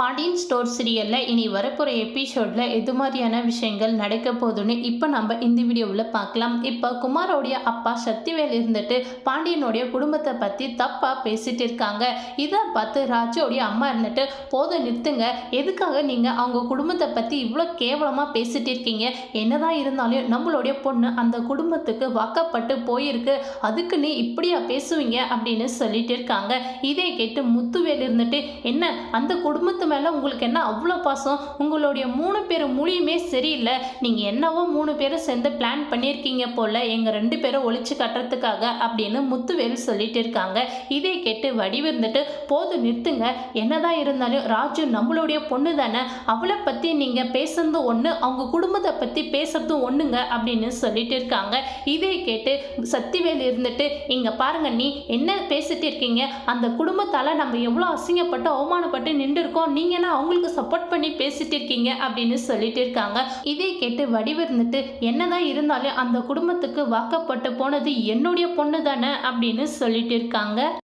Pandian store சீரியலில் இனி வரப்போகிற எபிசோடில் எது மாதிரியான விஷயங்கள் நடக்க போகுதுன்னு இப்போ நம்ம இந்த வீடியோவில் பார்க்கலாம். இப்போ குமாரோடைய அப்பா சக்திவேல் இருந்துட்டு பாண்டியனுடைய குடும்பத்தை பற்றி தப்பாக பேசிட்டு இருக்காங்க. இதை பார்த்து ராஜோடைய அம்மா இருந்துட்டு போதும் நிறுத்துங்க. எதுக்காக நீங்கள் அவங்க குடும்பத்தை பற்றி இவ்வளோ கேவலமாக பேசிட்டு இருக்கீங்க? என்னதான் இருந்தாலும் நம்மளுடைய பொண்ணு அந்த குடும்பத்துக்கு வாக்கப்பட்டு போயிருக்கு. அதுக்கு நீ இப்படியா பேசுவீங்க? அப்படின்னு சொல்லிட்டு இருக்காங்க. இதை கேட்டு முத்துவேல் இருந்துட்டு என்ன? அந்த குடும்பத்து மேலே உங்களுக்கு என்ன அவ்வளோ பாசம்? உங்களுடைய மூணு பேர் மொழியுமே சரியில்லை. நீங்கள் என்னவோ மூணு பேரும் சேர்ந்து பிளான் பண்ணியிருக்கீங்க போல் எங்கள் ரெண்டு பேரும் ஒழிச்சு கட்டுறதுக்காக அப்படின்னு முத்துவேல் சொல்லிட்டு இருக்காங்க. இதை கேட்டு வடிவு இருந்துட்டு போதும் நிறுத்துங்க. என்னதான் இருந்தாலும் ராஜு நம்மளுடைய பொண்ணு தானே. அவளை பற்றி நீங்கள் பேசுறது ஒன்று அவங்க குடும்பத்தை பற்றி பேசுறதும் ஒன்றுங்க அப்படின்னு சொல்லிட்டு இருக்காங்க. இதை கேட்டு சக்திவேல் இருந்துட்டு இங்கே பாருங்க நீ என்ன பேசிட்டு இருக்கீங்க? அந்த குடும்பத்தால் நம்ம எவ்வளோ அசிங்கப்பட்டு அவமானப்பட்டு நின்று இருக்கோம் நீ என்ன அவங்களுக்கு சப்போர்ட் பண்ணி பேசிட்டு இருக்கீங்க அப்படின்னு சொல்லிட்டு இருக்காங்க. இதை கேட்டு வடிவு இருந்துட்டு என்னதான் இருந்தாலும் அந்த குடும்பத்துக்கு வாக்கப்பட்டு போனது என்னுடைய பொண்ணு தானே அப்படின்னு சொல்லிட்டு இருக்காங்க.